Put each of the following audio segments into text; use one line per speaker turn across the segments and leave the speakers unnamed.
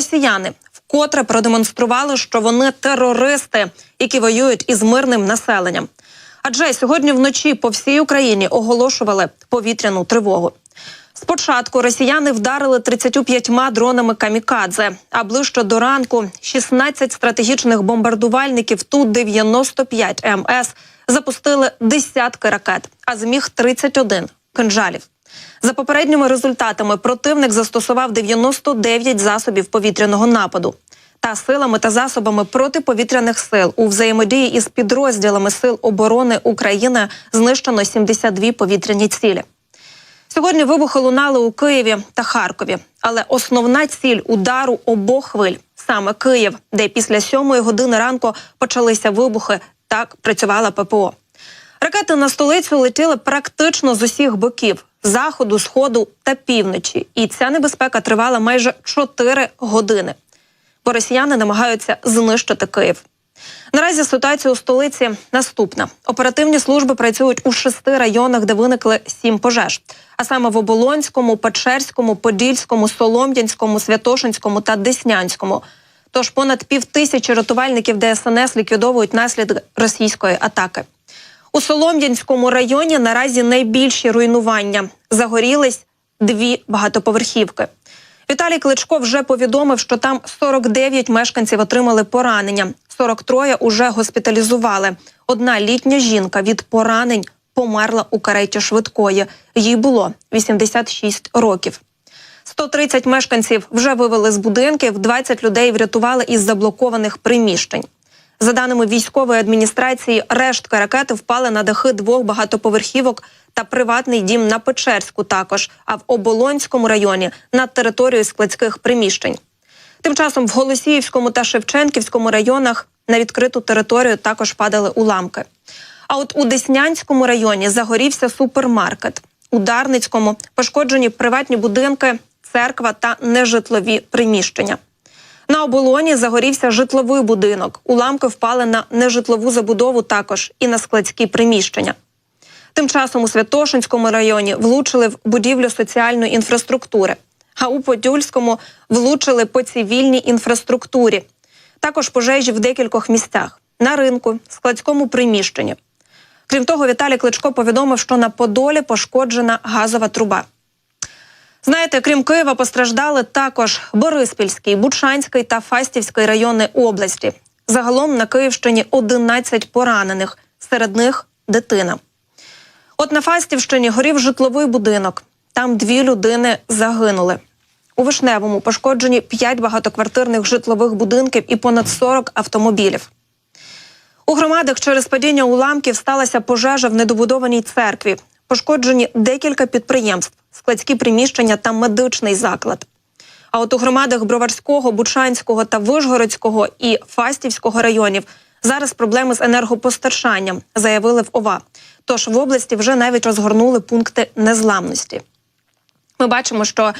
росіяни вкотре продемонстрували, що вони терористи, які воюють із мирним населенням. Адже сьогодні вночі по всій Україні оголошували повітряну тривогу. Спочатку росіяни вдарили 35 дронами камікадзе, а ближче до ранку 16 стратегічних бомбардувальників Ту-95 МС запустили десятки ракет, а зміг 31 кинжалів. За попередніми результатами противник застосував 99 засобів повітряного нападу. Та силами та засобами протиповітряних сил у взаємодії із підрозділами сил оборони України знищено 72 повітряні цілі. Сьогодні вибухи лунали у Києві та Харкові, але основна ціль удару обох хвиль саме Київ, де після сьомої години ранку почалися вибухи. Так працювала ППО. Ракети на столицю летіли практично з усіх боків заходу, сходу та півночі. І ця небезпека тривала майже 4 години. Бо росіяни намагаються знищити Київ. Наразі ситуація у столиці наступна: оперативні служби працюють у шести районах, де виникли сім пожеж. А саме в Оболонському, Печерському, Подільському, Солом'янському, Святошинському та Деснянському. Тож понад півтисячі рятувальників ДСНС ліквідовують наслідки російської атаки. У Солом'янському районі наразі найбільші руйнування. Загорілись дві багатоповерхівки. Віталій Кличко вже повідомив, що там 49 мешканців отримали поранення. 43 уже госпіталізували. Одна літня жінка від поранень померла у кареті швидкої. Їй було 86 років. 130 мешканців вже вивели з будинків, 20 людей врятували із заблокованих приміщень. За даними військової адміністрації, рештки ракети впали на дахи двох багатоповерхівок та приватний дім на Печерську також, а в Оболонському районі на територію складських приміщень. Тим часом в Голосіївському та Шевченківському районах на відкриту територію також падали уламки. А от у Деснянському районі загорівся супермаркет. У Дарницькому пошкоджені приватні будинки, церква та нежитлові приміщення. На оболоні загорівся житловий будинок. Уламки впали на нежитлову забудову також і на складські приміщення. Тим часом у Святошинському районі влучили в будівлю соціальної інфраструктури, а у Подюльському влучили по цивільній інфраструктурі. Також пожежі в декількох місцях на ринку, складському приміщенні. Крім того, Віталій Кличко повідомив, що на Подолі пошкоджена газова труба. Знаєте, крім Києва, постраждали також Бориспільський, Бучанський та Фастівський райони області. Загалом на Київщині 11 поранених, серед них дитина. От на Фастівщині горів житловий будинок. Там дві людини загинули. У Вишневому пошкоджені 5 багатоквартирних житлових будинків і понад 40 автомобілів. У громадах через падіння уламків сталася пожежа в недобудованій церкві. Пошкоджені декілька підприємств, складські приміщення та медичний заклад. А от у громадах Броварського, Бучанського та Вишгородського і Фастівського районів зараз проблеми з енергопостачанням, заявили в ОВА. Тож в області вже навіть розгорнули пункти незламності. Ми бачимо, що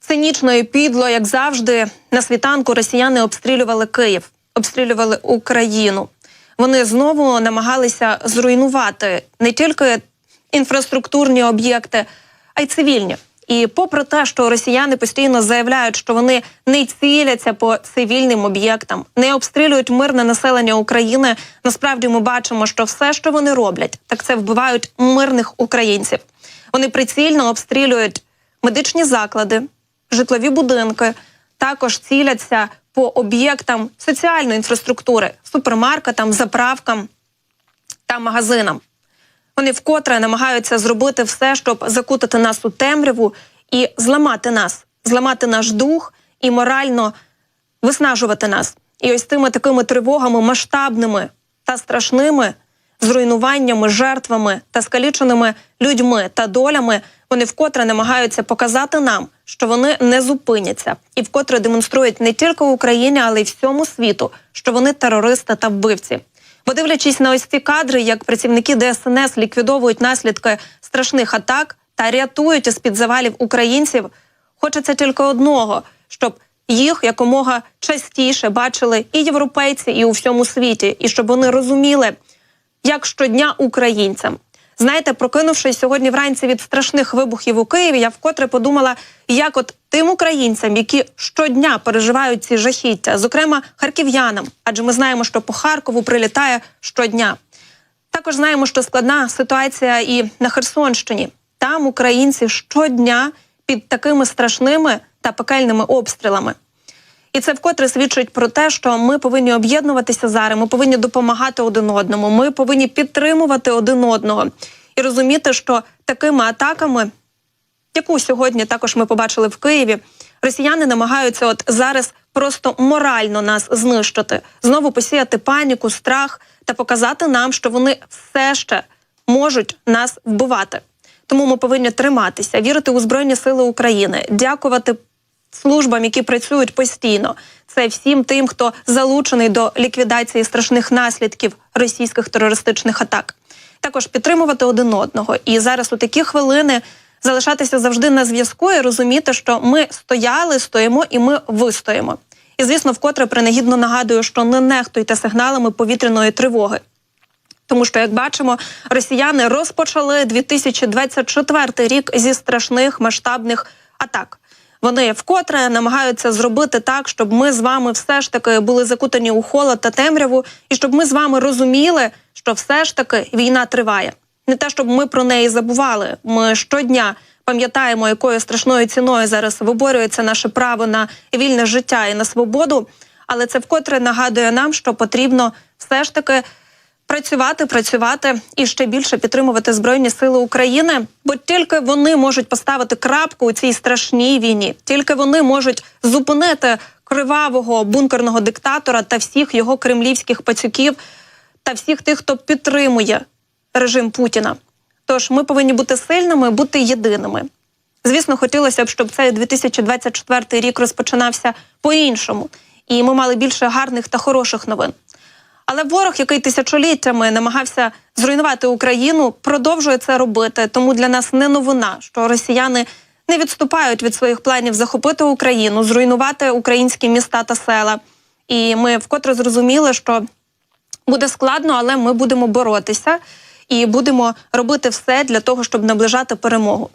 цинічно і підло, як завжди, на світанку росіяни обстрілювали Київ, обстрілювали Україну. Вони знову намагалися зруйнувати не тільки інфраструктурні об'єкти, а й цивільні. І попри те, що росіяни постійно заявляють, що вони не ціляться по цивільним об'єктам, не обстрілюють мирне населення України. Насправді ми бачимо, що все, що вони роблять, так це вбивають мирних українців. Вони прицільно обстрілюють медичні заклади, житлові будинки, також ціляться по об'єктам соціальної інфраструктури, супермаркетам, заправкам та магазинам. Вони вкотре намагаються зробити все, щоб закутати нас у темряву і зламати нас, зламати наш дух і морально виснажувати нас. І ось тими такими тривогами масштабними та страшними зруйнуваннями, жертвами та скаліченими людьми та долями вони вкотре намагаються показати нам, що вони не зупиняться, і вкотре демонструють не тільки Україні, але й всьому світу, що вони терористи та вбивці. Бо дивлячись на ось ці кадри, як працівники ДСНС ліквідовують наслідки страшних атак та рятують із під завалів українців, хочеться тільки одного, щоб їх якомога частіше бачили і європейці, і у всьому світі, і щоб вони розуміли, як щодня українцям Знаєте, прокинувшись сьогодні вранці від страшних вибухів у Києві, я вкотре подумала, як от тим українцям, які щодня переживають ці жахіття, зокрема харків'янам, адже ми знаємо, що по Харкову прилітає щодня. Також знаємо, що складна ситуація і на Херсонщині. Там українці щодня під такими страшними та пекельними обстрілами. І це вкотре свідчить про те, що ми повинні об'єднуватися зараз. Ми повинні допомагати один одному. Ми повинні підтримувати один одного і розуміти, що такими атаками, яку сьогодні також ми побачили в Києві, росіяни намагаються от зараз просто морально нас знищити, знову посіяти паніку, страх та показати нам, що вони все ще можуть нас вбивати. Тому ми повинні триматися, вірити у Збройні Сили України, дякувати службам, які працюють постійно. Це всім тим, хто залучений до ліквідації страшних наслідків російських терористичних атак. Також підтримувати один одного. І зараз у такі хвилини залишатися завжди на зв'язку і розуміти, що ми стояли, стоїмо і ми вистоїмо. І звісно, вкотре принагідно нагадую, що не нехтуйте сигналами повітряної тривоги. Тому що, як бачимо, росіяни розпочали 2024 рік зі страшних масштабних атак. Вони вкотре намагаються зробити так, щоб ми з вами все ж таки були закутані у холод та темряву, і щоб ми з вами розуміли, що все ж таки війна триває. Не те, щоб ми про неї забували. Ми щодня пам'ятаємо, якою страшною ціною зараз виборюється наше право на вільне життя і на свободу. Але це вкотре нагадує нам, що потрібно все ж таки працювати, працювати і ще більше підтримувати збройні сили України, бо тільки вони можуть поставити крапку у цій страшній війні, тільки вони можуть зупинити кривавого бункерного диктатора та всіх його кремлівських пацюків та всіх тих, хто підтримує режим Путіна. Тож ми повинні бути сильними, бути єдиними. Звісно, хотілося б, щоб цей 2024 рік розпочинався по-іншому, і ми мали більше гарних та хороших новин. Але ворог, який тисячоліттями намагався зруйнувати Україну, продовжує це робити. Тому для нас не новина, що росіяни не відступають від своїх планів захопити Україну, зруйнувати українські міста та села. І ми вкотре зрозуміли, що буде складно, але ми будемо боротися і будемо робити все для того, щоб наближати перемогу.